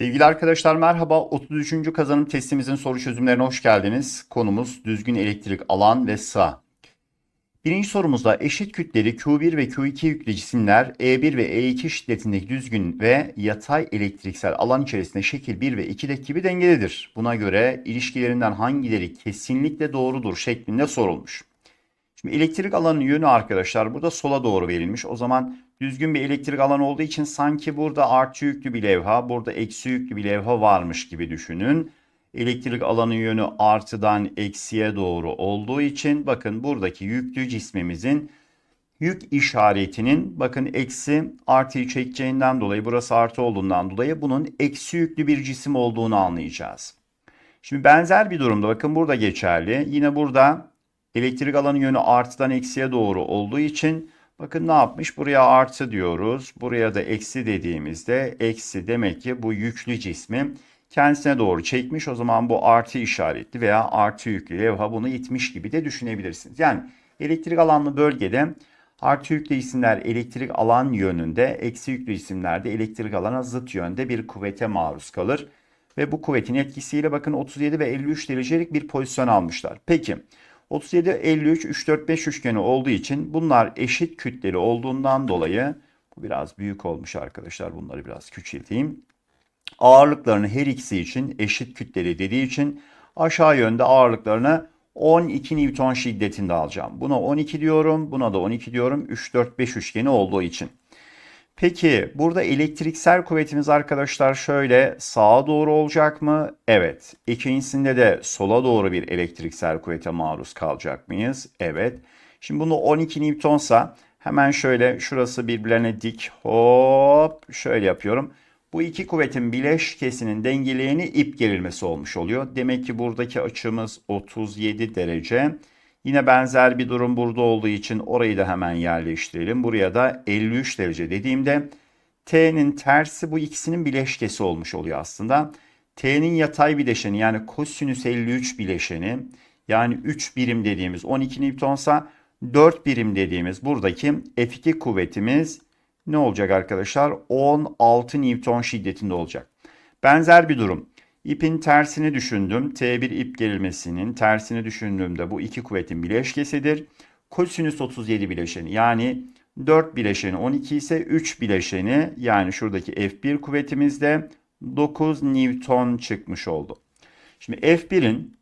Sevgili arkadaşlar merhaba. 33. kazanım testimizin soru çözümlerine hoş geldiniz. Konumuz düzgün elektrik alan ve sağ. Birinci sorumuzda eşit kütleli Q1 ve Q2 yüklü cisimler E1 ve E2 şiddetindeki düzgün ve yatay elektriksel alan içerisinde şekil 1 ve 2'deki gibi dengelidir. Buna göre ilişkilerinden hangileri kesinlikle doğrudur şeklinde sorulmuş. Şimdi elektrik alanının yönü arkadaşlar burada sola doğru verilmiş. O zaman düzgün bir elektrik alanı olduğu için sanki burada artı yüklü bir levha, burada eksi yüklü bir levha varmış gibi düşünün. Elektrik alanı yönü artıdan eksiye doğru olduğu için bakın buradaki yüklü cismimizin yük işaretinin bakın eksi artıyı çekeceğinden dolayı burası artı olduğundan dolayı bunun eksi yüklü bir cisim olduğunu anlayacağız. Şimdi benzer bir durumda bakın burada geçerli. Yine burada elektrik alanı yönü artıdan eksiye doğru olduğu için bakın ne yapmış? Buraya artı diyoruz. Buraya da eksi dediğimizde eksi demek ki bu yüklü cismi kendisine doğru çekmiş. O zaman bu artı işaretli veya artı yüklü levha bunu itmiş gibi de düşünebilirsiniz. Yani elektrik alanlı bölgede artı yüklü isimler elektrik alan yönünde, eksi yüklü isimlerde elektrik alana zıt yönde bir kuvvete maruz kalır. Ve bu kuvvetin etkisiyle bakın 37 ve 53 derecelik bir pozisyon almışlar. Peki 37, 53, 3, 4, 5 üçgeni olduğu için bunlar eşit kütleli olduğundan dolayı bu biraz büyük olmuş arkadaşlar. Bunları biraz küçülteyim. Ağırlıklarını her ikisi için eşit kütleli dediği için aşağı yönde ağırlıklarını 12 Newton şiddetinde alacağım. Buna 12 diyorum, buna da 12 diyorum. 3, 4, 5 üçgeni olduğu için. Peki burada elektriksel kuvvetimiz arkadaşlar şöyle sağa doğru olacak mı? Evet. İkincisinde de sola doğru bir elektriksel kuvvete maruz kalacak mıyız? Evet. Şimdi bunu 12 Newtonsa hemen şöyle şurası birbirlerine dik hop şöyle yapıyorum. Bu iki kuvvetin bileşkesinin dengeleyeni ip gerilmesi olmuş oluyor. Demek ki buradaki açımız 37 derece. Yine benzer bir durum burada olduğu için orayı da hemen yerleştirelim. Buraya da 53 derece dediğimde T'nin tersi bu ikisinin bileşkesi olmuş oluyor aslında. T'nin yatay bileşeni yani kosinüs 53 bileşeni yani 3 birim dediğimiz 12 Newton'sa 4 birim dediğimiz buradaki F2 kuvvetimiz ne olacak arkadaşlar? 16 Newton şiddetinde olacak. Benzer bir durum. İpin tersini düşündüm. T1 ip gerilmesinin tersini düşündüğümde bu iki kuvvetin bileşkesidir. Kosinüs 37 bileşeni yani 4 bileşeni 12 ise 3 bileşeni yani şuradaki F1 kuvvetimizde 9 Newton çıkmış oldu. Şimdi F1'in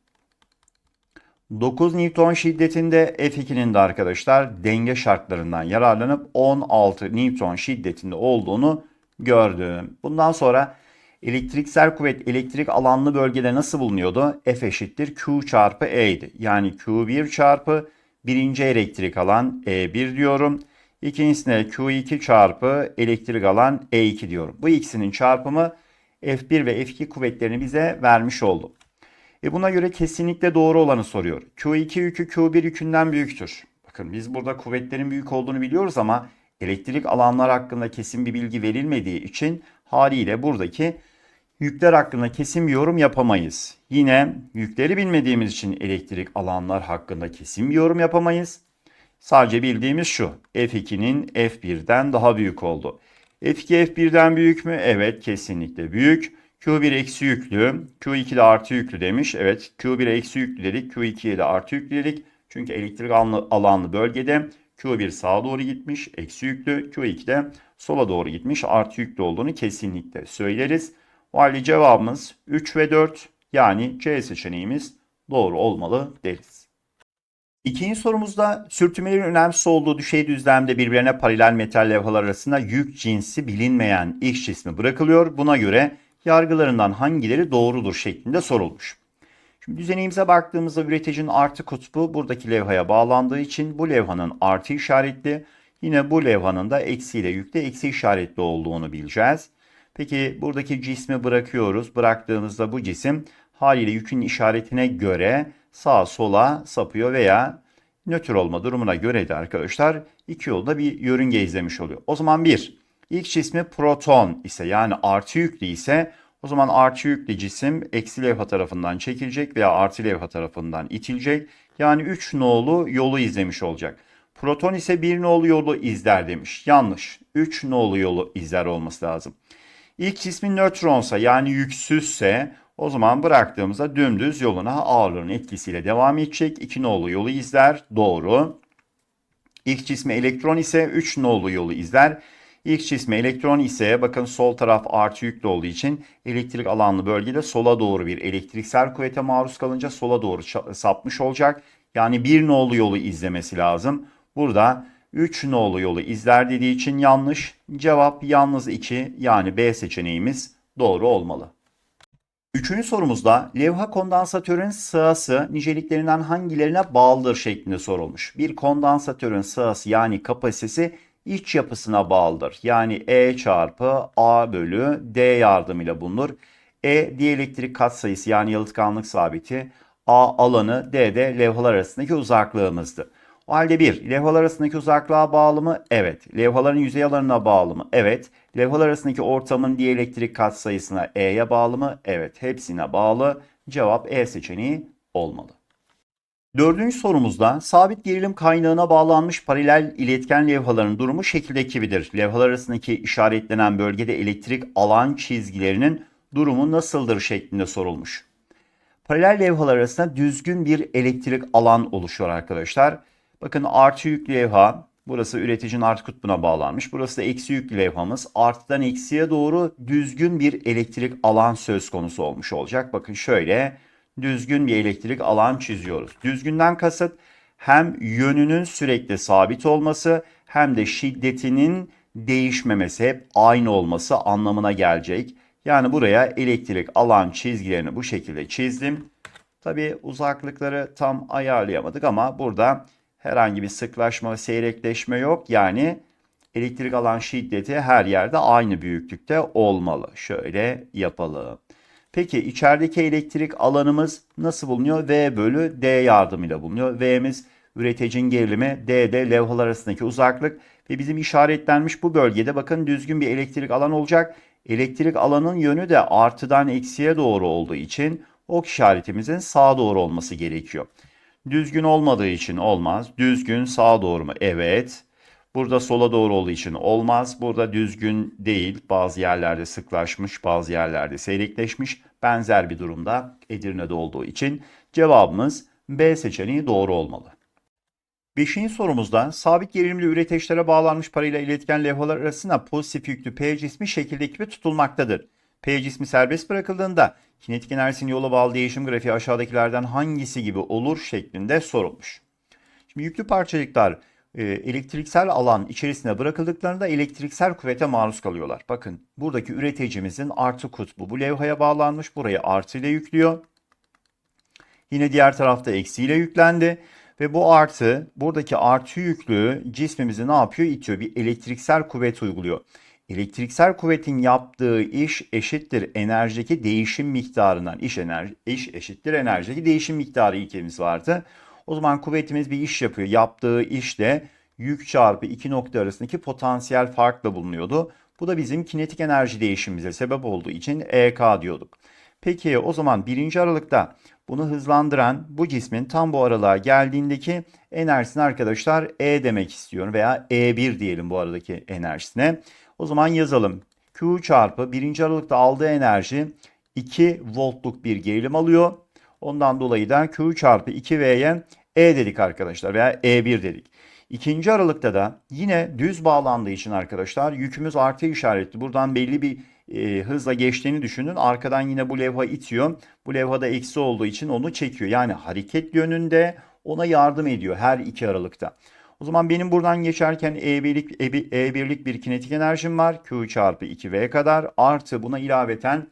9 Newton şiddetinde F2'nin de arkadaşlar denge şartlarından yararlanıp 16 Newton şiddetinde olduğunu gördüm. Bundan sonra elektriksel kuvvet elektrik alanlı bölgede nasıl bulunuyordu? F eşittir Q çarpı E idi. Yani Q1 çarpı birinci elektrik alan E1 diyorum. İkincisine Q2 çarpı elektrik alan E2 diyorum. Bu ikisinin çarpımı F1 ve F2 kuvvetlerini bize vermiş oldu. E buna göre kesinlikle doğru olanı soruyor. Q2 yükü Q1 yükünden büyüktür. Bakın biz burada kuvvetlerin büyük olduğunu biliyoruz ama elektrik alanlar hakkında kesin bir bilgi verilmediği için haliyle buradaki yükler hakkında kesin bir yorum yapamayız. Yine yükleri bilmediğimiz için elektrik alanlar hakkında kesin bir yorum yapamayız. Sadece bildiğimiz şu. F2'nin F1'den daha büyük oldu. F2 F1'den büyük mü? Evet kesinlikle büyük. Q1 eksi yüklü, Q2 de artı yüklü demiş. Evet Q1 eksi yüklü dedik, Q2'ye de artı yüklü dedik. Çünkü elektrik alanlı, bölgede Q1 sağa doğru gitmiş, eksi yüklü, Q2 de sola doğru gitmiş, artı yüklü olduğunu kesinlikle söyleriz. O cevabımız 3 ve 4 yani C seçeneğimiz doğru olmalı deriz. İkinci sorumuzda sürtünmelerin önemsiz olduğu düşey düzlemde birbirine paralel metal levhalar arasında yük cinsi bilinmeyen X cismi bırakılıyor. Buna göre yargılarından hangileri doğrudur şeklinde sorulmuş. Şimdi düzenimize baktığımızda üreticinin artı kutbu buradaki levhaya bağlandığı için bu levhanın artı işaretli, yine bu levhanın da eksi ile yükte eksi işaretli olduğunu bileceğiz. Peki buradaki cismi bırakıyoruz. Bıraktığımızda bu cisim haliyle yükün işaretine göre sağa sola sapıyor veya nötr olma durumuna göre de arkadaşlar iki yolda bir yörünge izlemiş oluyor. O zaman bir, ilk cismi proton ise yani artı yüklü ise o zaman artı yüklü cisim eksi levha tarafından çekilecek veya artı levha tarafından itilecek. Yani 3 nolu yolu izlemiş olacak. Proton ise 1 nolu yolu izler demiş. Yanlış. 3 nolu yolu izler olması lazım. İlk cismin nötronsa yani yüksüzse o zaman bıraktığımızda dümdüz yoluna ağırlığın etkisiyle devam edecek. 2 nolu yolu izler. Doğru. İlk cismi elektron ise 3 nolu yolu izler. İlk cismi elektron ise bakın sol taraf artı yüklü olduğu için elektrik alanlı bölgede sola doğru bir elektriksel kuvvete maruz kalınca sola doğru sapmış olacak. Yani bir nolu yolu izlemesi lazım. Burada 3 nolu yolu izler dediği için yanlış. Cevap yalnız 2 yani B seçeneğimiz doğru olmalı. Üçüncü sorumuzda levha kondansatörün sığası niceliklerinden hangilerine bağlıdır şeklinde sorulmuş. Bir kondansatörün sığası yani kapasitesi iç yapısına bağlıdır. Yani E çarpı A bölü D yardımıyla bulunur. E dielektrik katsayısı yani yalıtkanlık sabiti. A alanı, D de levhalar arasındaki uzaklığımızdı. O halde bir, levhalar arasındaki uzaklığa bağlı mı? Evet. Levhaların yüzey alanına bağlı mı? Evet. Levhalar arasındaki ortamın dielektrik katsayısına E'ye bağlı mı? Evet. Hepsine bağlı. Cevap E seçeneği olmalı. Dördüncü sorumuzda sabit gerilim kaynağına bağlanmış paralel iletken levhaların durumu şekildeki gibidir. Levhalar arasındaki işaretlenen bölgede elektrik alan çizgilerinin durumu nasıldır şeklinde sorulmuş. Paralel levhalar arasında düzgün bir elektrik alan oluşuyor arkadaşlar. Bakın artı yüklü levha burası üreticinin artı kutbuna bağlanmış. Burası da eksi yüklü levhamız. Artıdan eksiye doğru düzgün bir elektrik alan söz konusu olmuş olacak. Bakın şöyle düzgün bir elektrik alan çiziyoruz. Düzgünden kasıt hem yönünün sürekli sabit olması hem de şiddetinin değişmemesi hep aynı olması anlamına gelecek. Yani buraya elektrik alan çizgilerini bu şekilde çizdim. Tabi uzaklıkları tam ayarlayamadık ama burada herhangi bir sıklaşma seyrekleşme yok. Yani elektrik alan şiddeti her yerde aynı büyüklükte olmalı. Şöyle yapalım. Peki içerideki elektrik alanımız nasıl bulunuyor? V bölü D yardımıyla bulunuyor. V'miz üreticinin gerilimi, D de levhalar arasındaki uzaklık ve bizim işaretlenmiş bu bölgede bakın düzgün bir elektrik alan olacak. Elektrik alanın yönü de artıdan eksiye doğru olduğu için ok işaretimizin sağa doğru olması gerekiyor. Düzgün olmadığı için olmaz. Düzgün sağa doğru mu? Evet. Burada sola doğru olduğu için olmaz. Burada düzgün değil. Bazı yerlerde sıklaşmış, bazı yerlerde seyrekleşmiş. Benzer bir durumda Edirne'de olduğu için cevabımız B seçeneği doğru olmalı. Beşinci sorumuzda sabit gerilimli üreteçlere bağlanmış parayla iletken levhalar arasında pozitif yüklü P cismi şekildeki gibi tutulmaktadır. P cismi serbest bırakıldığında kinetik enerjisinin yola bağlı değişim grafiği aşağıdakilerden hangisi gibi olur şeklinde sorulmuş. Şimdi yüklü parçacıklar e, elektriksel alan içerisine bırakıldıklarında elektriksel kuvvete maruz kalıyorlar. Bakın buradaki üreticimizin artı kutbu bu levhaya bağlanmış. Burayı artı ile yüklüyor. Yine diğer tarafta eksi ile yüklendi. Ve bu artı buradaki artı yüklü cismimizi ne yapıyor? İtiyor. Bir elektriksel kuvvet uyguluyor. Elektriksel kuvvetin yaptığı iş eşittir enerjideki değişim miktarından. İş, enerji, iş eşittir enerjideki değişim miktarı ilkemiz vardı. O zaman kuvvetimiz bir iş yapıyor. Yaptığı işte yük çarpı iki nokta arasındaki potansiyel farkla bulunuyordu. Bu da bizim kinetik enerji değişimimize sebep olduğu için EK diyorduk. Peki o zaman birinci aralıkta bunu hızlandıran bu cismin tam bu aralığa geldiğindeki enerjisini arkadaşlar E demek istiyorum veya E1 diyelim bu aradaki enerjisine. O zaman yazalım. Q çarpı birinci aralıkta aldığı enerji 2 voltluk bir gerilim alıyor. Ondan dolayı da Q çarpı 2V'ye E dedik arkadaşlar veya E1 dedik. İkinci aralıkta da yine düz bağlandığı için arkadaşlar yükümüz artı işaretli. Buradan belli bir e, hızla geçtiğini düşünün. Arkadan yine bu levha itiyor. Bu levhada eksi olduğu için onu çekiyor. Yani hareket yönünde ona yardım ediyor her iki aralıkta. O zaman benim buradan geçerken E1'lik E1'lik bir kinetik enerjim var. Q çarpı 2V kadar artı buna ilaveten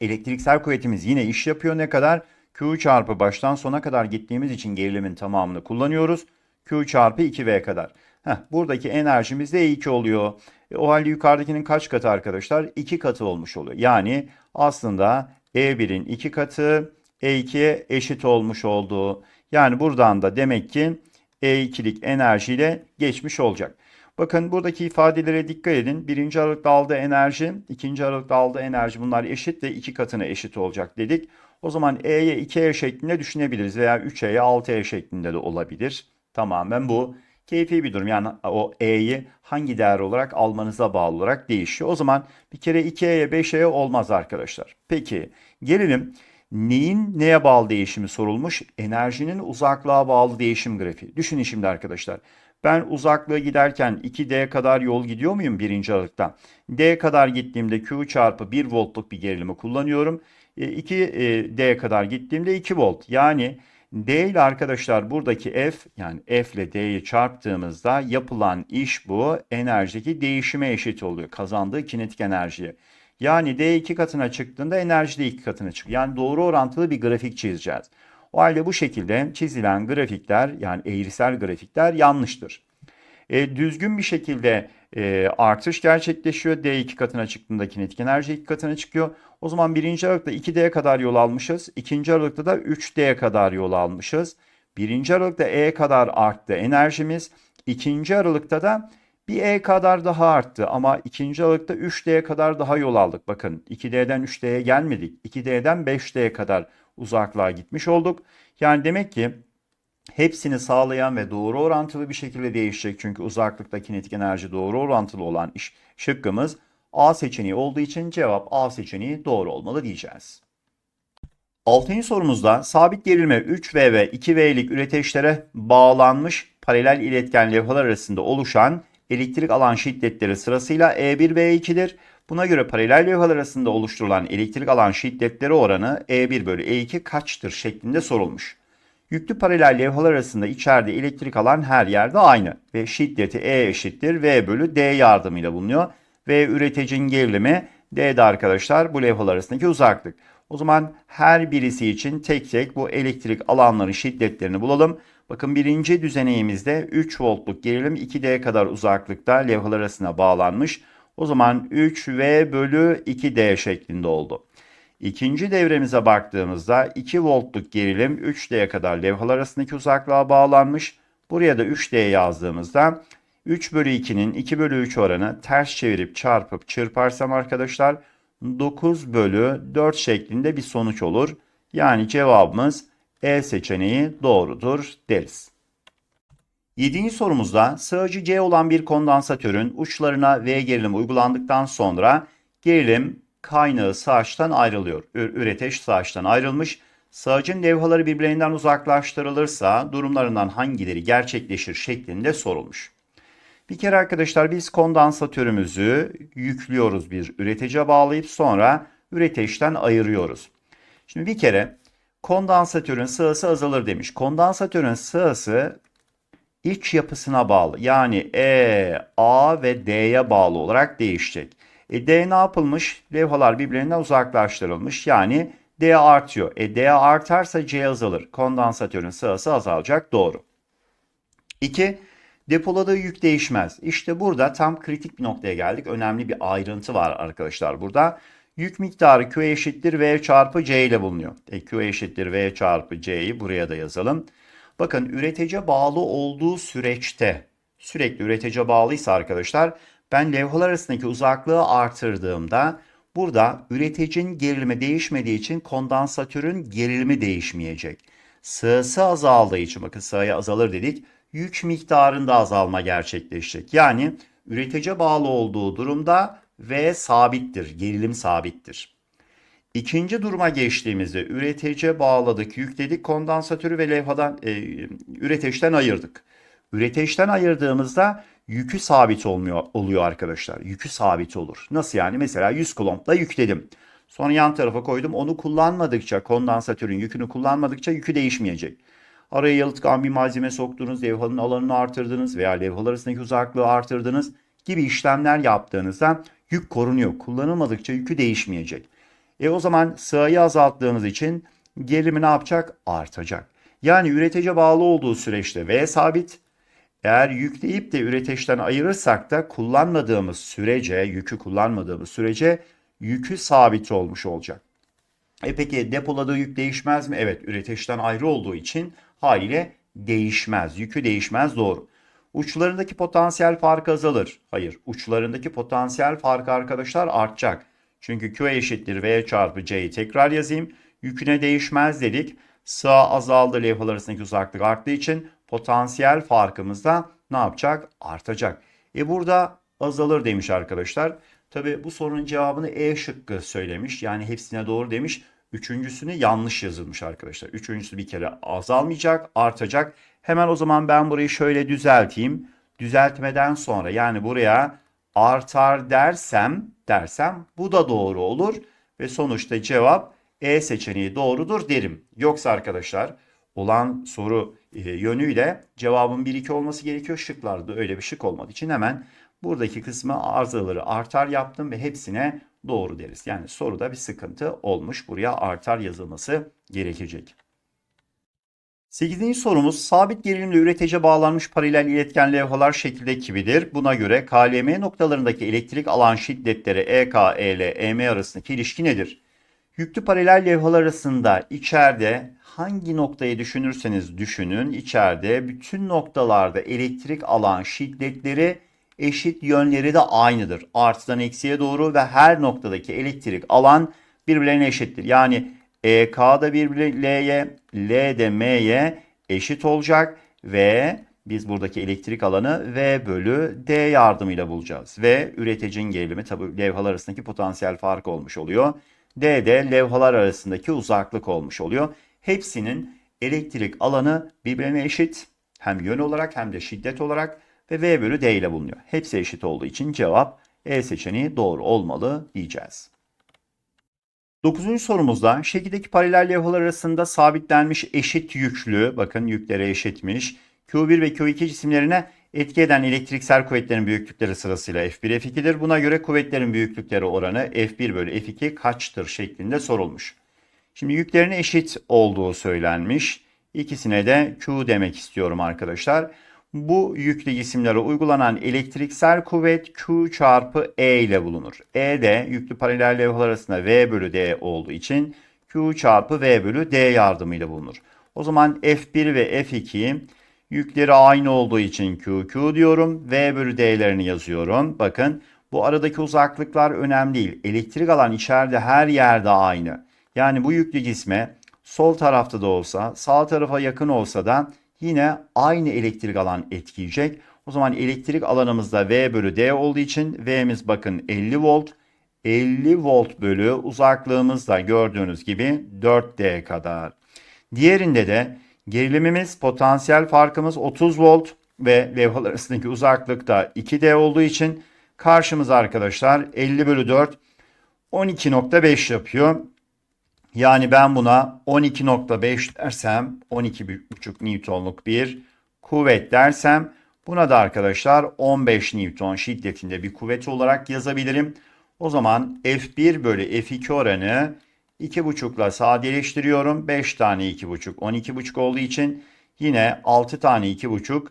elektriksel kuvvetimiz yine iş yapıyor ne kadar? Q çarpı baştan sona kadar gittiğimiz için gerilimin tamamını kullanıyoruz. Q çarpı 2V kadar. Heh, buradaki enerjimiz de E2 oluyor. E, o halde yukarıdakinin kaç katı arkadaşlar? 2 katı olmuş oluyor. Yani aslında E1'in 2 katı E2'ye eşit olmuş oldu. Yani buradan da demek ki E2'lik enerjiyle geçmiş olacak. Bakın buradaki ifadelere dikkat edin. Birinci aralıkta aldığı enerji, ikinci aralıkta aldığı enerji bunlar eşit de iki katına eşit olacak dedik. O zaman E'ye 2E şeklinde düşünebiliriz veya 3E'ye 6E şeklinde de olabilir. Tamamen bu keyfi bir durum. Yani o E'yi hangi değer olarak almanıza bağlı olarak değişiyor. O zaman bir kere 2E'ye 5E'ye olmaz arkadaşlar. Peki gelelim neyin neye bağlı değişimi sorulmuş? Enerjinin uzaklığa bağlı değişim grafiği. Düşünün şimdi arkadaşlar. Ben uzaklığı giderken 2D kadar yol gidiyor muyum birinci aralıkta? D kadar gittiğimde Q çarpı 1 voltluk bir gerilimi kullanıyorum. 2D kadar gittiğimde 2 volt. Yani D ile arkadaşlar buradaki F yani F ile D'yi çarptığımızda yapılan iş bu enerjideki değişime eşit oluyor. Kazandığı kinetik enerjiye. Yani D iki katına çıktığında enerji de iki katına çıkıyor. Yani doğru orantılı bir grafik çizeceğiz. O halde bu şekilde çizilen grafikler yani eğrisel grafikler yanlıştır. E, düzgün bir şekilde e, artış gerçekleşiyor. D iki katına çıktığında kinetik enerji iki katına çıkıyor. O zaman birinci aralıkta 2D'ye kadar yol almışız. İkinci aralıkta da 3D'ye kadar yol almışız. Birinci aralıkta E kadar arttı enerjimiz. İkinci aralıkta da bir E kadar daha arttı ama ikinci aralıkta 3D'ye kadar daha yol aldık. Bakın 2D'den 3D'ye gelmedik. 2D'den 5D'ye kadar uzaklığa gitmiş olduk. Yani demek ki hepsini sağlayan ve doğru orantılı bir şekilde değişecek. Çünkü uzaklıkta kinetik enerji doğru orantılı olan iş, şıkkımız A seçeneği olduğu için cevap A seçeneği doğru olmalı diyeceğiz. Altıncı sorumuzda sabit gerilme 3V ve 2V'lik üreteçlere bağlanmış paralel iletken levhalar arasında oluşan elektrik alan şiddetleri sırasıyla E1 ve E2'dir. Buna göre paralel levhalar arasında oluşturulan elektrik alan şiddetleri oranı E1 bölü E2 kaçtır şeklinde sorulmuş. Yüklü paralel levhalar arasında içeride elektrik alan her yerde aynı ve şiddeti E eşittir V bölü D yardımıyla bulunuyor. Ve üreticinin gerilimi D'de arkadaşlar bu levhalar arasındaki uzaklık. O zaman her birisi için tek tek bu elektrik alanların şiddetlerini bulalım. Bakın birinci düzeneğimizde 3 voltluk gerilim 2D kadar uzaklıkta levhalar arasına bağlanmış. O zaman 3V bölü 2D şeklinde oldu. İkinci devremize baktığımızda 2 voltluk gerilim 3D'ye kadar levhalar arasındaki uzaklığa bağlanmış. Buraya da 3D yazdığımızda 3 bölü 2'nin 2 bölü 3 oranı ters çevirip çarpıp çırparsam arkadaşlar 9 bölü 4 şeklinde bir sonuç olur. Yani cevabımız E seçeneği doğrudur deriz. Yedinci sorumuzda sığacı C olan bir kondansatörün uçlarına V gerilim uygulandıktan sonra gerilim kaynağı sağaçtan ayrılıyor. Üreteç sağaçtan ayrılmış. Sağacın levhaları birbirinden uzaklaştırılırsa durumlarından hangileri gerçekleşir şeklinde sorulmuş. Bir kere arkadaşlar biz kondansatörümüzü yüklüyoruz bir üretece bağlayıp sonra üreteçten ayırıyoruz. Şimdi bir kere kondansatörün sığası azalır demiş. Kondansatörün sığası iç yapısına bağlı. Yani E, A ve D'ye bağlı olarak değişecek. E, D ne yapılmış? Levhalar birbirinden uzaklaştırılmış. Yani D artıyor. E, D artarsa C azalır. Kondansatörün sığası azalacak. Doğru. 2. Depoladığı yük değişmez. İşte burada tam kritik bir noktaya geldik. Önemli bir ayrıntı var arkadaşlar burada. Yük miktarı Q eşittir V çarpı C ile bulunuyor. E, Q eşittir V çarpı C'yi buraya da yazalım. Bakın üretece bağlı olduğu süreçte sürekli üretece bağlıysa arkadaşlar ben levhalar arasındaki uzaklığı artırdığımda burada üreticinin gerilimi değişmediği için kondansatörün gerilimi değişmeyecek. Sığısı azaldığı için bakın sığıya azalır dedik yük miktarında azalma gerçekleşecek. Yani üretici bağlı olduğu durumda V sabittir, gerilim sabittir. İkinci duruma geçtiğimizde üretici bağladık, yükledik, kondansatörü ve levhadan e, üreteçten ayırdık. Üreteçten ayırdığımızda yükü sabit olmuyor oluyor arkadaşlar. Yükü sabit olur. Nasıl yani? Mesela 100 kulompla yükledim. Sonra yan tarafa koydum. Onu kullanmadıkça, kondansatörün yükünü kullanmadıkça yükü değişmeyecek. Araya yalıtkan bir malzeme soktunuz, levhanın alanını artırdınız veya levhalar arasındaki uzaklığı artırdınız gibi işlemler yaptığınızda yük korunuyor. Kullanılmadıkça yükü değişmeyecek. E o zaman sığayı azalttığınız için gerilimi ne yapacak? Artacak. Yani üretici bağlı olduğu süreçte V sabit. Eğer yükleyip de üreteçten ayırırsak da kullanmadığımız sürece, yükü kullanmadığımız sürece yükü sabit olmuş olacak. E peki depoladığı yük değişmez mi? Evet üreteçten ayrı olduğu için haliyle değişmez. Yükü değişmez doğru. Uçlarındaki potansiyel fark azalır. Hayır uçlarındaki potansiyel fark arkadaşlar artacak. Çünkü Q eşittir V çarpı C'yi tekrar yazayım. Yüküne değişmez dedik. Sağ azaldı levhalar arasındaki uzaklık arttığı için potansiyel farkımız da ne yapacak? Artacak. E burada azalır demiş arkadaşlar. Tabi bu sorunun cevabını E şıkkı söylemiş. Yani hepsine doğru demiş. Üçüncüsünü yanlış yazılmış arkadaşlar. Üçüncüsü bir kere azalmayacak, artacak. Hemen o zaman ben burayı şöyle düzelteyim. Düzeltmeden sonra yani buraya artar dersem dersem bu da doğru olur ve sonuçta cevap E seçeneği doğrudur derim. Yoksa arkadaşlar olan soru e, yönüyle cevabın 1-2 olması gerekiyor. Şıklarda öyle bir şık olmadığı için hemen buradaki kısmı arızaları artar yaptım ve hepsine doğru deriz. Yani soruda bir sıkıntı olmuş. Buraya artar yazılması gerekecek. 8. sorumuz sabit gerilimle üretece bağlanmış paralel iletken levhalar şekildeki gibidir. Buna göre KLM noktalarındaki elektrik alan şiddetleri EK, EL, EM arasındaki ilişki nedir? Yüklü paralel levhalar arasında içeride hangi noktayı düşünürseniz düşünün içeride bütün noktalarda elektrik alan şiddetleri eşit yönleri de aynıdır. Artıdan eksiye doğru ve her noktadaki elektrik alan birbirlerine eşittir. Yani EK da birbirine L'ye, L de M'ye eşit olacak ve biz buradaki elektrik alanı V bölü D yardımıyla bulacağız. Ve üreticinin gerilimi tabi levhalar arasındaki potansiyel fark olmuş oluyor. D de levhalar arasındaki uzaklık olmuş oluyor. Hepsinin elektrik alanı birbirine eşit. Hem yön olarak hem de şiddet olarak ve V bölü D ile bulunuyor. Hepsi eşit olduğu için cevap E seçeneği doğru olmalı diyeceğiz. Dokuzuncu sorumuzda şekildeki paralel levhalar arasında sabitlenmiş eşit yüklü, bakın yüklere eşitmiş, Q1 ve Q2 cisimlerine etki eden elektriksel kuvvetlerin büyüklükleri sırasıyla F1, F2'dir. Buna göre kuvvetlerin büyüklükleri oranı F1 bölü F2 kaçtır şeklinde sorulmuş. Şimdi yüklerin eşit olduğu söylenmiş. İkisine de Q demek istiyorum arkadaşlar. Bu yüklü cisimlere uygulanan elektriksel kuvvet Q çarpı E ile bulunur. E de yüklü paralel levhalar arasında V bölü D olduğu için Q çarpı V bölü D yardımıyla bulunur. O zaman F1 ve F2 yükleri aynı olduğu için Q, Q diyorum. V bölü D'lerini yazıyorum. Bakın bu aradaki uzaklıklar önemli değil. Elektrik alan içeride her yerde aynı. Yani bu yüklü cisme sol tarafta da olsa sağ tarafa yakın olsa da yine aynı elektrik alan etkileyecek. O zaman elektrik alanımızda V bölü D olduğu için V'miz bakın 50 volt. 50 volt bölü uzaklığımız da gördüğünüz gibi 4D kadar. Diğerinde de gerilimimiz potansiyel farkımız 30 volt ve levhalar arasındaki uzaklık da 2D olduğu için karşımız arkadaşlar 50 bölü 4 12.5 yapıyor. Yani ben buna 12.5 dersem 12,5 Newton'luk bir kuvvet dersem buna da arkadaşlar 15 Newton şiddetinde bir kuvvet olarak yazabilirim. O zaman F1 bölü F2 oranı 2,5 ile sadeleştiriyorum. 5 tane 2,5 12,5 olduğu için yine 6 tane 2,5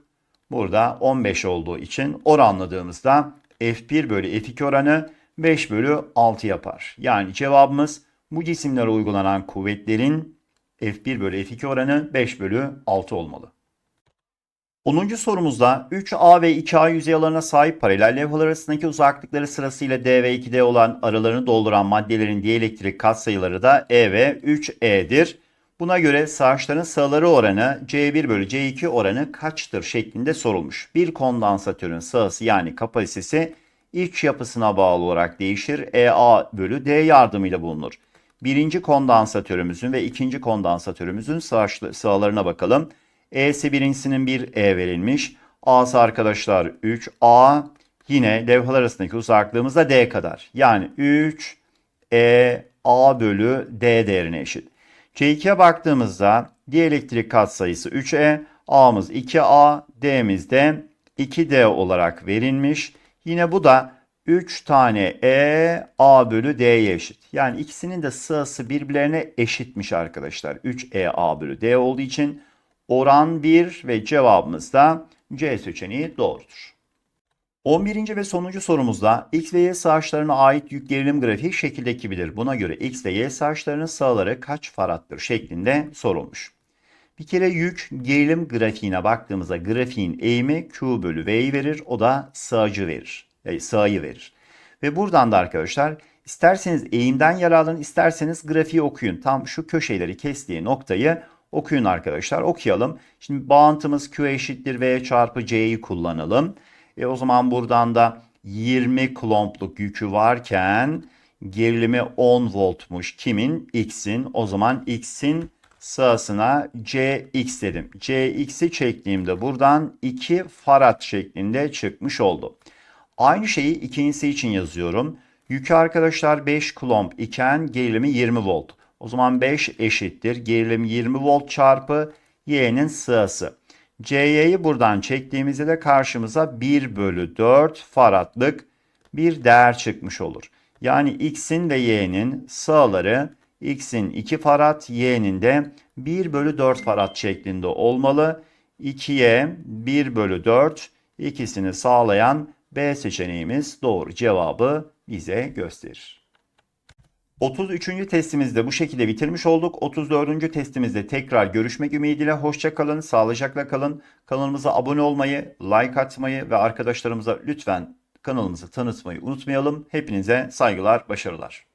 burada 15 olduğu için oranladığımızda F1 bölü F2 oranı 5 bölü 6 yapar. Yani cevabımız bu cisimlere uygulanan kuvvetlerin F1 bölü F2 oranı 5 bölü 6 olmalı. 10. sorumuzda 3A ve 2A yüzey alanına sahip paralel levhalar arasındaki uzaklıkları sırasıyla D ve 2D olan aralarını dolduran maddelerin dielektrik katsayıları da E ve 3E'dir. Buna göre sağaçların sağları oranı C1 bölü C2 oranı kaçtır şeklinde sorulmuş. Bir kondansatörün sağısı yani kapasitesi iç yapısına bağlı olarak değişir. EA bölü D yardımıyla bulunur. Birinci kondansatörümüzün ve ikinci kondansatörümüzün sağlarına bakalım. E'si birincisinin 1 E verilmiş. A'sı arkadaşlar 3 A. Yine levhalar arasındaki uzaklığımız da D kadar. Yani 3 E A bölü D değerine eşit. C2'ye baktığımızda dielektrik katsayısı 3E. A'mız 2A. D'miz de 2D olarak verilmiş. Yine bu da 3 tane E A bölü D'ye eşit. Yani ikisinin de sırası birbirlerine eşitmiş arkadaşlar. 3 E A bölü D olduğu için oran 1 ve cevabımız da C seçeneği doğrudur. 11. ve sonuncu sorumuzda X ve Y sağaçlarına ait yük gerilim grafiği şekildeki gibidir. Buna göre X ve Y sağaçlarının sağları kaç farattır şeklinde sorulmuş. Bir kere yük gerilim grafiğine baktığımızda grafiğin eğimi Q bölü V'yi verir. O da sağcı verir. Yani sağıyı verir. Ve buradan da arkadaşlar isterseniz eğimden yararlanın isterseniz grafiği okuyun. Tam şu köşeleri kestiği noktayı Okuyun arkadaşlar. Okuyalım. Şimdi bağıntımız Q eşittir V çarpı C'yi kullanalım. E o zaman buradan da 20 klompluk yükü varken gerilimi 10 voltmuş. Kimin? X'in. O zaman X'in sırasına CX dedim. CX'i çektiğimde buradan 2 farad şeklinde çıkmış oldu. Aynı şeyi ikincisi için yazıyorum. Yükü arkadaşlar 5 klomp iken gerilimi 20 volt. O zaman 5 eşittir. Gerilim 20 volt çarpı Y'nin sırası. C'yi buradan çektiğimizde de karşımıza 1 bölü 4 faradlık bir değer çıkmış olur. Yani X'in ve Y'nin sağları X'in 2 farad, Y'nin de 1 bölü 4 farad şeklinde olmalı. 2'ye 1 bölü 4 ikisini sağlayan B seçeneğimiz doğru cevabı bize gösterir. 33. testimizde bu şekilde bitirmiş olduk. 34. testimizde tekrar görüşmek ümidiyle hoşça kalın, sağlıcakla kalın. Kanalımıza abone olmayı, like atmayı ve arkadaşlarımıza lütfen kanalımızı tanıtmayı unutmayalım. Hepinize saygılar, başarılar.